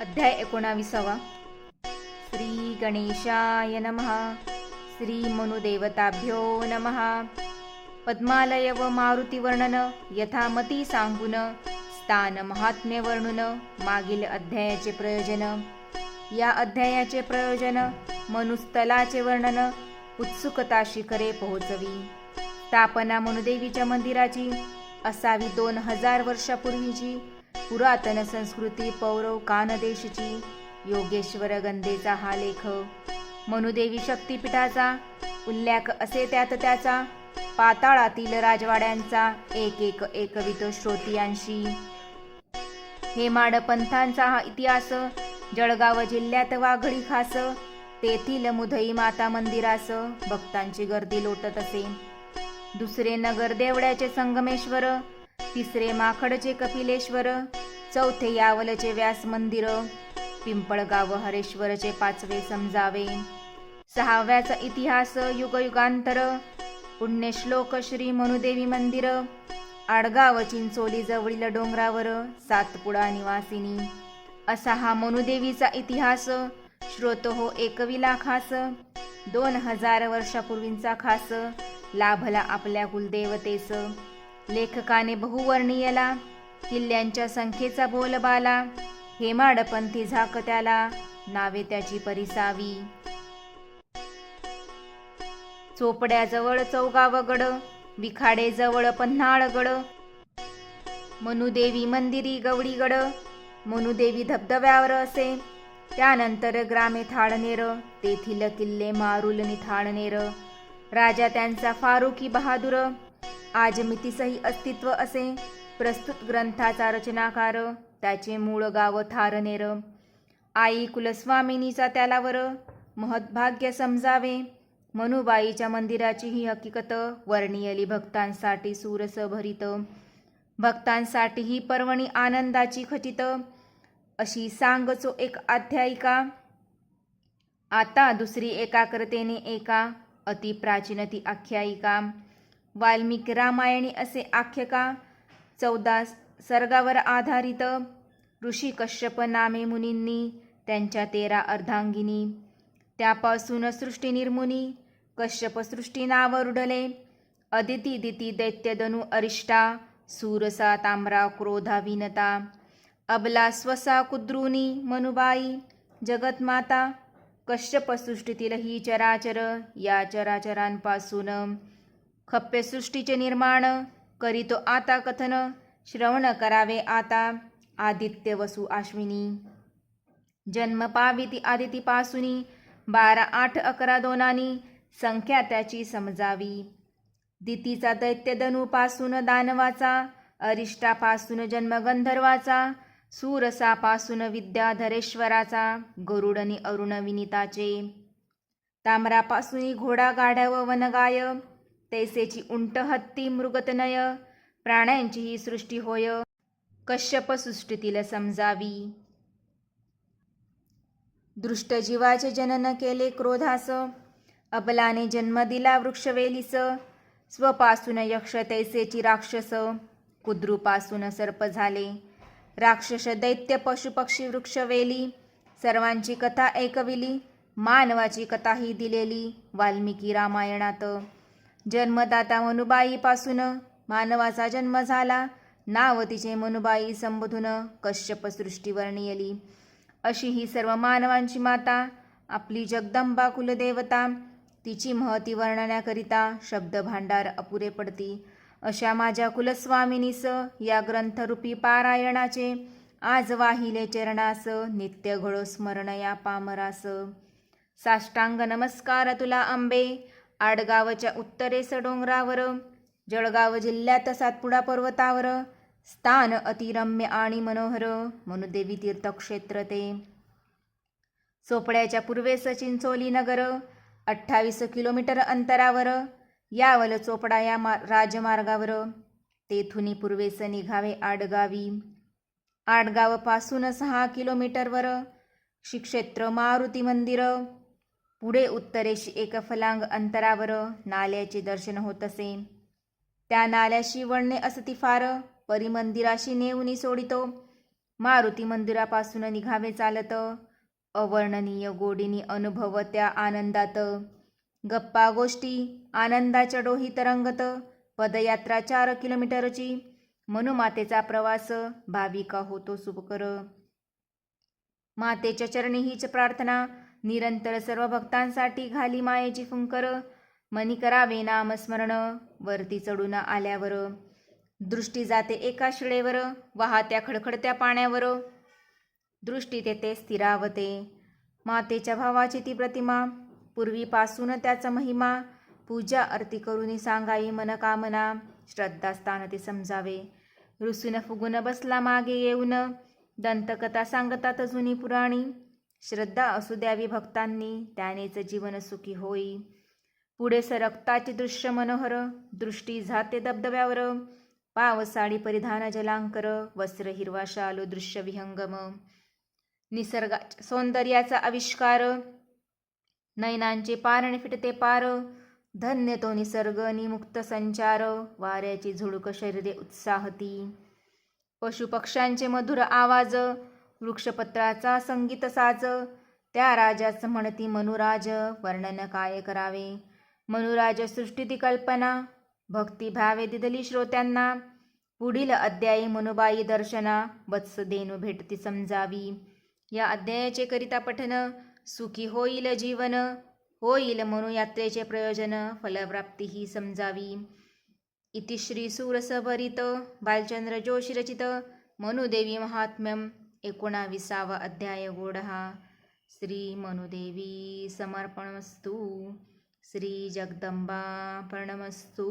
अध्याय एकोणाविसावा. श्री गणेशाय नमः. श्री मनुदेवताभ्यो नमः. पद्मालय व मारुतीवर्णन यथामती सांगून स्थान महात्म्य वर्णून मागील अध्यायाचे प्रयोजन. या अध्यायाचे प्रयोजन मनुस्थलाचे वर्णन उत्सुकता शिखरे पोहोचवी. स्थापना मनुदेवीच्या मंदिराची असावी दोन हजार वर्षापूर्वीची पुरातन संस्कृती पौरव कानदेशची. योगेश्वर गंधेचा हा लेख. मनुदेवी शक्तिपीठाचा. उल्लेख असे त्यात त्याचा. पाताळातील राजवाड्यांचा. एक एक एकवित श्रोतियांशी. हेमाड पंथांचा हा इतिहास. जळगाव जिल्ह्यात वाघळी खास. तेथील मुधई माता मंदिरास. भक्तांची गर्दी लोटत असे. दुसरे नगर देवड्याचे संगमेश्वर. तिसरे माखडचे कपिलेश्वर. चौथे यावलचे व्यास मंदिर पिंपळगाव हरेश्वरचे पाचवे समजावे. सहाव्याचा इतिहास युगयुगांतर पुण्यश्लोक श्री मनुदेवी मंदिर आडगाव चिंचोली जवळील डोंगरावर सातपुडा निवासिनी. असा हा मनुदेवीचा इतिहास श्रोतो हो एकविला खास. दोन हजार वर्षापूर्वींचा खास लाभला आपल्या कुलदेवतेस. लेखकाने बहुवर्णीयला किल्ल्यांच्या संख्येचा बोलबाला हेमाडपंथी झाक त्याला नावे त्याची परिसावी. चोपड्याजवळ चौगावगड विखाडेजवळ पन्हाळगड मनुदेवी मंदिरी गवडीगड मनुदेवी धबधब्यावर असे. त्यानंतर ग्रामे थाळनेर तेथील किल्ले मारुल निथाळनेर. राजा त्यांचा फारुकी बहादूर. आज मितीसही अस्तित्व असे. प्रस्तुत ग्रंथाचा रचनाकार त्याचे मूळ गाव थारनेर. आई कुलस्वामिनीचा त्यालावर महद्भाग्य समजावे. मनुबाईच्या मंदिराची ही हकीकत वर्णियली भक्तांसाठी सुरस भरित भक्तांसाठी ही पर्वणी आनंदाची खचित. अशी सांगचो एक आध्यायिका. आता दुसरी एकाग्रतेने एका अति प्राचीन ती आख्यायिका. वाल्मिकी रामायणी असे आख्यका चौदा सर्गावर आधारित ऋषी कश्यप नामे मुनींनी त्यांच्या तेरा अर्धांगिनी. त्यापासून सृष्टी निर्मुनी कश्यप सृष्टी नाव अदिती दिती दैत्यदनु अरिष्टा सूरसा ताम्रा क्रोधा विनता. अबला स्वसा कुद्रुनी मनुबाई जगतमाता. कश्यप सृष्टीतील ही चराचर या चराचरांपासून खप्यसृष्टीचे निर्माण. करीतो आता कथन श्रवण करावे आता आदित्य वसु अश्विनी। जन्म पाविती आदितीपासुनी बारा आठ अकरा दोनानी संख्या त्याची समजावी। दितीचा दैत्यधनूपासून दानवाचा अरिष्टापासून जन्मगंधर्वाचा सूरसापासून विद्याधरेश्वराचा गरुडनी अरुण विनिताचे। ताम्रापासून घोडा गाढ्या व वनगाय तैसेची उंट हत्ती मृगतनय प्राण्यांची ही सृष्टी होय. कश्यप सृष्टीतील समजावी. दृष्टजीवाचे जनन केले क्रोधास अबलाने जन्म दिला वृक्षवेलीस स्वपासून यक्ष तैसेची राक्षस कुद्रूपासून सर्प झाले. राक्षस दैत्य पशुपक्षी वृक्षवेली सर्वांची कथा ऐकविली मानवाची कथाही दिलेली वाल्मिकी रामायणात. जन्मदाता मनुबाईपासून मानवाचा जन्म झाला. नाव तिचे मनुबाई संबोधून कश्यप सृष्टी वर्णियली अशी ही सर्व मानवांची माता आपली जगदंबा कुलदेवता तिची महती वर्णनाकरिता शब्द भांडार अपुरे पडती. अशा माझ्या कुलस्वामिनीस या ग्रंथरूपी पारायणाचे आज वाहिले चरणास नित्य घडो स्मरण या पामरास. साष्टांग नमस्कार तुला अंबे आडगावच्या उत्तरेस डोंगरावर जळगाव जिल्ह्यात सातपुडा पर्वतावर स्थान अतिरम्य आणि मनोहर मनुदेवी तीर्थक्षेत्र ते. चोपड्याच्या पूर्वेस चिंचोली नगर अठ्ठावीस किलोमीटर अंतरावर यावल चोपडा या मा राजमार्गावर तेथुनी पूर्वेस निघावे आडगावी. आडगावपासून सहा किलोमीटरवर श्रीक्षेत्र मारुती मंदिर पुढे उत्तरेशी एक फलांग अंतरावर नाल्याचे दर्शन होत असे. त्या नाल्याशी वळणे असती फार परिमंदिराशी नेऊनी सोडितो. मारुती मंदिरापासून निघावे चालत. अवर्णनीय गोडीनी अनुभव त्या आनंदात. गप्पा गोष्टी आनंदाच्या डोही तरंगत पदयात्रा चार किलोमीटरची. मनुमातेचा प्रवास भाविका होतो सुखकर मातेच्या चरणी हीच प्रार्थना. निरंतर सर्व भक्तांसाठी घाली मायेची फुंकर. मनी करावे नामस्मरण. वरती चढून आल्यावर. दृष्टी जाते एका शिळेवर. वाहत्या खडखडत्या पाण्यावर. दृष्टी तेथे स्थिरावते. मातेच्या भावाची ती प्रतिमा. पूर्वीपासून त्याचा महिमा. पूजा आरती करून सांगाई मनकामना श्रद्धास्थान ते समजावे. रुसून फुगून बसला मागे येऊन. दंतकथा सांगतात जुनी पुराणी. श्रद्धा असू द्यावी भक्तांनी त्यानेच जीवन सुखी होई. पुढे सरकताचे दृश्य मनोहर दृष्टी झाते दबदब्यावर पावसाळी परिधान जलांकर वस्त्र हिरवा शालो दृश्य विहंगम. निसर्गाच्या सौंदर्याचा आविष्कार नयनांचे पारण फिटते पार. धन्य तो निसर्ग निमुक्त संचार वाऱ्याची झुळूक शरीरे उत्साहती. पशुपक्ष्यांचे मधुर आवाज वृक्षपत्राचा संगीत साज. त्या राजाच म्हणती मनुराज वर्णन काय करावे? मनुराज सृष्टीती कल्पना भक्ती भावे दिदली श्रोत्यांना. पुढील अध्यायी मनुबाई दर्शना वत्स देणू भेटती समजावी. या अध्यायाचे करिता पठन सुखी होईल जीवन होईल मनुयात्रेचे प्रयोजन फलप्राप्ती ही समजावी. इति श्री सूरसभरित बालचंद्र जोशी रचित मनुदेवी महात्म्यम. एकोणाविसावा अध्याय गोढहा श्री मनुदेवी समर्पणमस्तु. श्री जगदंबा प्रणमस्तू.